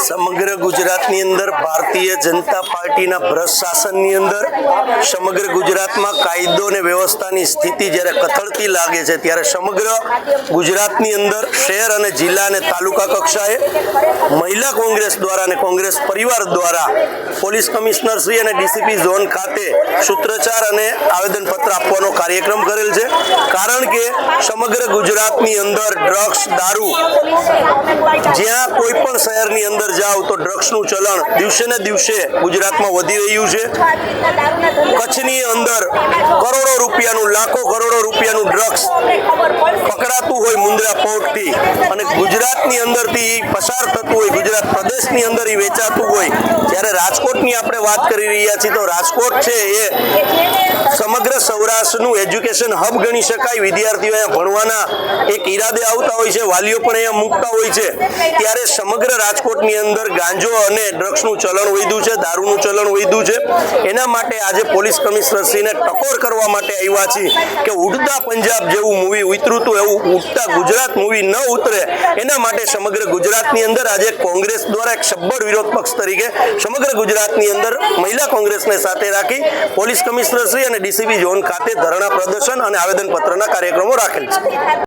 સમગ્ર ગુજરાતની અંદર ભારતીય જનતા પાર્ટીના ભ્રષ્ટ શાસનની અંદર સમગ્ર ગુજરાતમાં કાયદો અને વ્યવસ્થાની સ્થિતિ જ્યારે કથળતી લાગે છે, ત્યારે સમગ્ર ગુજરાતની અંદર શહેર અને જિલ્લા અને તાલુકા કક્ષાએ મહિલા કોંગ્રેસ દ્વારા અને કોંગ્રેસ પરિવાર દ્વારા પોલીસ કમિશનર શ્રી અને ડીસીપી ઝોન ખાતે સૂત્રચાર અને આવેદનપત્ર આપવાનો કાર્યક્રમ કરેલ છે. કારણ કે સમગ્ર ગુજરાતની અંદર ડ્રગ્સ દારૂ, જ્યાં કોઈ પણ શહેરની અંદર જાઓ તો ડ્રગ્સનું ચલણ દિવસે ને દિવસે ગુજરાતમાં વધી રહ્યું છે. કચ્છની અંદર કરોડો રૂપિયાનું, લાખો કરોડો રૂપિયાનું ડ્રગ્સ પકડાતું હોય મુંદ્રા પોર્ટથી અને ગુજરાતની અંદરથી પસાર થતું હોય, ગુજરાત પ્રદેશની અંદર ઈ વેચાતું હોય, જ્યારે રાજકોટની આપણે વાત કરી રહ્યા છીએ, તો રાજકોટ છે એ સમગ્ર સૌરાષ્ટ્રનું એજ્યુકેશન હબ ગણી શકાય. વિદ્યાર્થીઓ અહીંયા ભણવાના એક ઈરાદે આવતા હોય છે, વાલીઓ પણ અહીંયા મૂકતા હોય છે. ત્યારે સમગ્ર રાજકોટની અંદર ગાંજો અને ડ્રગ્સનું ચલણ વધ્યું છે, દારૂનું ચલણ વધ્યું છે. એના માટે આજે પોલીસ કમિશનરશ્રીને ટકોર કરવા માટે આવ્યા છીએ કે ઉડતા પંજાબ જેવું મૂવી ઉતર્યું એવું, ઉડતા ગુજરાત મૂવી ન ઉતરે. એના માટે સમગ્ર ગુજરાતની અંદર આજે કોંગ્રેસ દ્વારા એક સબ્બળ વિરોધ પક્ષ તરીકે સમગ્ર ગુજરાતની અંદર મહિલા કોંગ્રેસને સાથે રાખી પોલીસ કમિશનરશ્રી અને ડીસીબી ઝોન ખાતે ધરણા પ્રદર્શન અને આવેદનપત્રના કાર્યક્રમો રાખેલ છે.